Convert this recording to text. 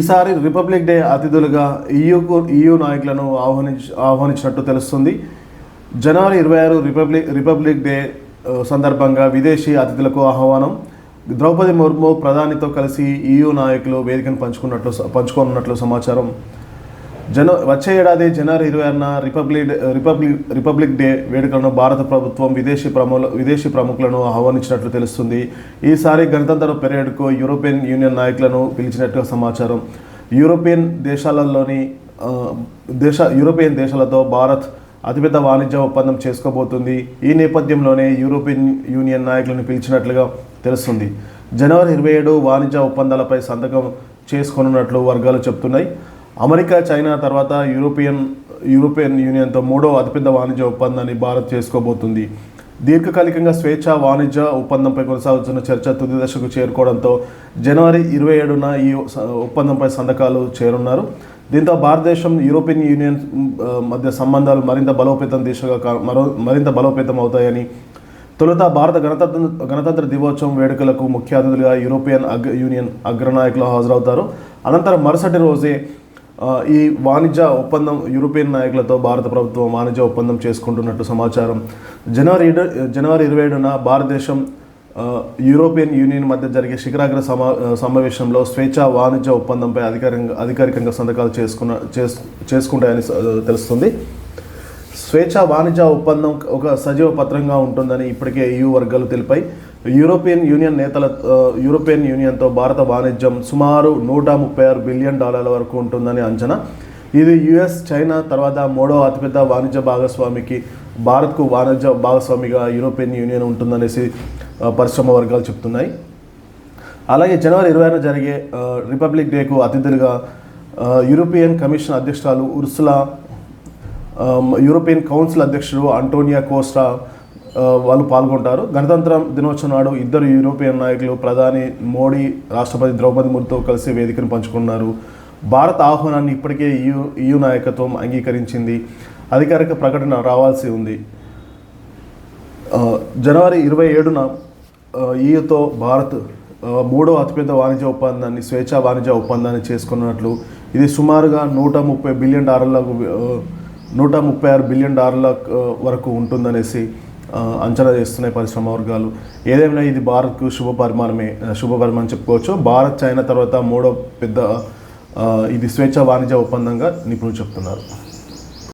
ఈసారి republic day అతిథులుగా ఈయూకు EU నాయకులను ఆహ్వానించ ఆహ్వానించినట్టు తెలుస్తుంది. జనవరి ఇరవై ఆరు రిపబ్లిక్ రిపబ్లిక్ డే సందర్భంగా విదేశీ అతిథులకు ఆహ్వానం. ద్రౌపది ముర్ము ప్రధానితో కలిసి ఈయూ నాయకులు వేదికను పంచుకున్నట్లు పంచుకోనున్నట్లు సమాచారం జన వచ్చే ఏడాది జనవరి ఇరవై ఆరున రిపబ్లిక్ రిపబ్లిక్ రిపబ్లిక్ డే వేడుకలను భారత ప్రభుత్వం విదేశీ ప్రముఖ విదేశీ ప్రముఖులను ఆహ్వానించినట్లు తెలుస్తుంది. ఈసారి గణతంత్ర పెరేడ్కు యూరోపియన్ యూనియన్ నాయకులను పిలిచినట్టుగా సమాచారం. యూరోపియన్ దేశాలలోని దేశ యూరోపియన్ దేశాలతో భారత్ అతిపెద్ద వాణిజ్య ఒప్పందం చేసుకోబోతుంది. ఈ నేపథ్యంలోనే యూరోపియన్ యూనియన్ నాయకులను పిలిచినట్లుగా తెలుస్తుంది. జనవరి ఇరవై ఏడు వాణిజ్య ఒప్పందాలపై సంతకం చేసుకోనున్నట్లు వర్గాలు చెప్తున్నాయి అమెరికా చైనా తర్వాత యూరోపియన్ యూరోపియన్ యూనియన్తో మూడో అతిపెద్ద వాణిజ్య ఒప్పందాన్ని భారత్ చేసుకోబోతుంది. దీర్ఘకాలికంగా స్వేచ్ఛ వాణిజ్య ఒప్పందంపై కొనసాగుతున్న చర్చ తుది దశకు చేరుకోవడంతో జనవరి ఇరవై ఏడున ఈ స- ఒప్పందంపై సంతకాలు చేరున్నారు దీంతో భారతదేశం యూరోపియన్ యూనియన్ మధ్య సంబంధాలు మరింత బలోపేతం దిశగా మరో మరింత బలోపేతం అవుతాయని తొలుత భారత గణతంత్ర గణతంత్ర దివోత్సవం వేడుకలకు ముఖ్య అతిథులుగా యూరోపియన్ అగ్ యూనియన్ అగ్రనాయకులు హాజరవుతారు. అనంతరం మరుసటి రోజే ఈ వాణిజ్య ఒప్పందం యూరోపియన్ నాయకులతో భారత ప్రభుత్వం వాణిజ్య ఒప్పందం చేసుకుంటున్నట్టు సమాచారం. జనవరి జనవరి ఇరవై ఏడున భారతదేశం యూరోపియన్ యూనియన్ మధ్య జరిగే శిఖరాగ్ర సమా సమావేశంలో స్వేచ్ఛ వాణిజ్య ఒప్పందంపై అధికారికంగా అధికారికంగా సంతకాలు చేసుకున్న చేస్ చేసుకుంటాయని తెలుస్తుంది. స్వేచ్ఛ వాణిజ్య ఒప్పందం ఒక సజీవ పత్రంగా ఉంటుందని ఇప్పటికే EU వర్గాలు తెలిపాయి. యూరోపియన్ యూనియన్ నేతల యూరోపియన్ యూనియన్తో భారత వాణిజ్యం సుమారు నూట ముప్పై ఆరు బిలియన్ డాలర్ల వరకు ఉంటుందని అంచనా. ఇది యుఎస్ చైనా తర్వాత మూడో అతిపెద్ద వాణిజ్య భాగస్వామికి భారత్కు వాణిజ్య భాగస్వామిగా యూరోపియన్ యూనియన్ ఉంటుందనేసి పరిశ్రమ వర్గాలు చెప్తున్నాయి. అలాగే జనవరి ఇరవైన జరిగే రిపబ్లిక్ డేకు అతిథులుగా యూరోపియన్ కమిషన్ అధ్యక్షురాలు ఉర్సులా యూరోపియన్ కౌన్సిల్ అధ్యక్షుడు అంటోనియా కోస్టా వాళ్ళు పాల్గొంటారు. గణతంత్ర దినోత్సవం నాడు ఇద్దరు యూరోపియన్ నాయకులు ప్రధాని మోడీ రాష్ట్రపతి ద్రౌపది ముర్ముతో కలిసి వేదికను పంచుకున్నారు. భారత ఆహ్వానాన్ని ఇప్పటికే ఈయూ ఈయూ నాయకత్వం అంగీకరించింది. అధికారిక ప్రకటన రావాల్సి ఉంది. జనవరి ఇరవై ఏడున ఈయుతో భారత్ మూడో అతిపెద్ద వాణిజ్య ఒప్పందాన్ని స్వేచ్ఛ వాణిజ్య ఒప్పందాన్ని చేసుకున్నట్లు. ఇది సుమారుగా నూట ముప్పై బిలియన్ డాలర్లకు నూట ముప్పై ఆరు బిలియన్ డాలర్ల వరకు ఉంటుందనేసి అంచనా చేస్తున్నాయి పరిశ్రమ వర్గాలు. ఏదేమైనా ఇది భారత్కు శుభ పరిమాణమే శుభ పరిమాణం చెప్పుకోవచ్చు. భారత్ చైనా తర్వాత మూడో పెద్ద ఇది స్వేచ్ఛ వాణిజ్య ఒప్పందంగా నిపుణులు చెప్తున్నారు.